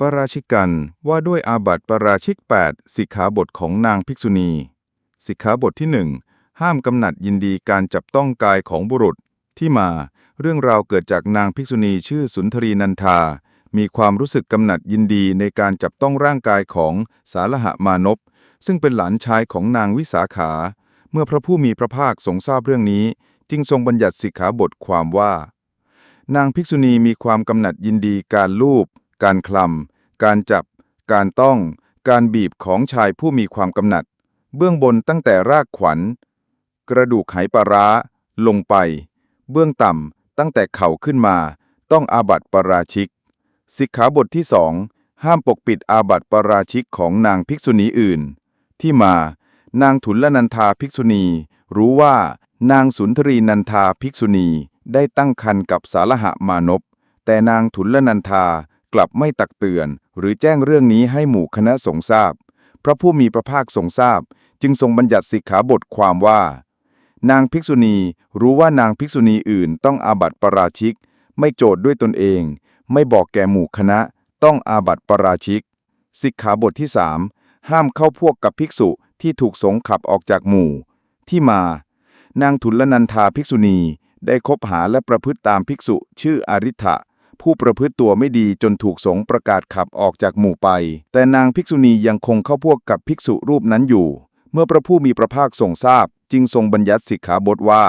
ปราชิกันว่าด้วยอาบัติปราชิก 8 สิกขาบทของนางภิกษุณี สิกขาบทที่ 1 ห้ามกำหนัดยินดีการจับต้องกายของบุรุษ ที่มา เรื่องราวเกิดจากนางภิกษุณีชื่อสุนทรีนันทา มีความรู้สึกกำหนัดยินดีในการจับต้องร่างกายของสาลหะมานพซึ่งเป็นหลานชายของนางวิสาขา เมื่อพระผู้มีพระภาคทรงทราบเรื่องนี้ จึงทรงบัญญัติสิกขาบทความว่า นางภิกษุณีมีความกำหนัดยินดีการลูบ การคลำ การจับ การต้อง การบีบของชายผู้มีความกำหนัด เบื้องบนตั้งแต่รากขวัญ กระดูกไหปลาร้า ลงไป เบื้องต่ำตั้งแต่เข่าขึ้นมา ต้องอาบัติปราชิก สิกขาบทที่สองห้ามปกปิดอาบัติปราชิกของนางภิกษุณีอื่น ที่มา นางทุลนันทาภิกษุณี รู้ว่านางสุนทรีนันทาภิกษุณีได้ตั้งครรภ์กับสาลหะมานพแต่นางทุลนันทา กลับไม่ตักเตือน หรือแจ้งเรื่องนี้ให้หมู่คณะสงฆ์ทราบ พระผู้มีพระภาคทรงทราบ จึงทรงบัญญัติสิกขาบทความว่า นางภิกษุณีรู้ว่านางภิกษุณีอื่นต้องอาบัติปาราชิก ไม่โจทย์ด้วยตนเอง ไม่บอกแก่หมู่คณะ ต้องอาบัติปาราชิก สิกขาบทที่สามห้ามเข้าพวกกับภิกษุที่ถูกสงขับออกจากหมู่ ที่มา นางทุลนันทาภิกษุณีได้คบหาและประพฤติตามภิกษุชื่ออาริ t ะ ผู้ประพฤติตัวไม่ดีจนถูกสงประกาศขับออกจากหมู่ไป แต่นางภิกษุณียังคงเข้าพวกกับภิกษุรูปนั้นอยู่ เมื่อพระผู้มีพระภาคทรงทราบ จึงทรงบัญญัติสิกขาบทว่า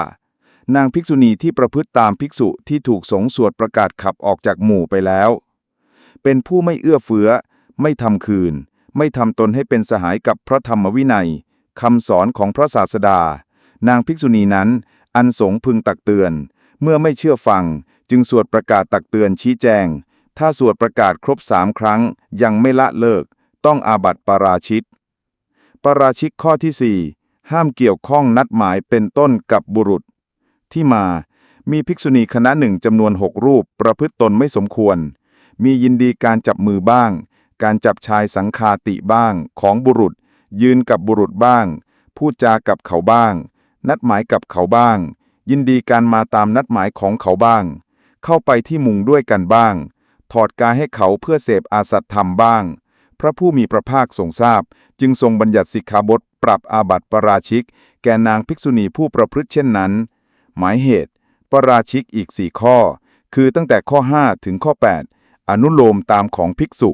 นางภิกษุณีที่ประพฤติตามภิกษุที่ถูกสงสวดประกาศขับออกจากหมู่ไปแล้ว เป็นผู้ไม่เอื้อเฟื้อ ไม่ทำคืน ไม่ทำตนให้เป็นสหายกับพระธรรมวินัยคำสอนของพระศาสดา นางภิกษุณีนั้น อันสงพึงตักเตือน เมื่อไม่เชื่อฟัง จึงสวดประกาศตักเตือนชี้แจง ถ้าสวดประกาศครบสามครั้ง ยังไม่ละเลิก ต้องอาบัติปาราชิกปาราชิกข้อที่ 4 ห้ามเกี่ยวข้องนัดหมายเป็นต้นกับบุรุษ ที่มา มีภิกษุณีคณะหนึ่งจำนวนหกรูปประพฤติตนไม่สมควร มียินดีการจับมือบ้าง การจับชายสังคาติบ้างของบุรุษ ยืนกับบุรุษบ้าง พูดจากับเขาบ้าง นัดหมายกับเขาบ้าง ยินดีการมาตามนัดหมายของเขาบ้าง เข้าไปที่มุงด้วยกันบ้าง ถอดกายให้เขาเพื่อเสพอาสัตธรรมบ้าง พระผู้มีพระภาคทรงทราบ จึงทรงบัญญัติสิกขาบทปรับอาบัติปาราชิก แก่นางภิกษุณีผู้ประพฤติเช่นนั้น หมายเหตุปาราชิกอีกสี่ข้อ คือตั้งแต่ข้อ 5 ถึงข้อ 8 อนุโลมตามของภิกษุ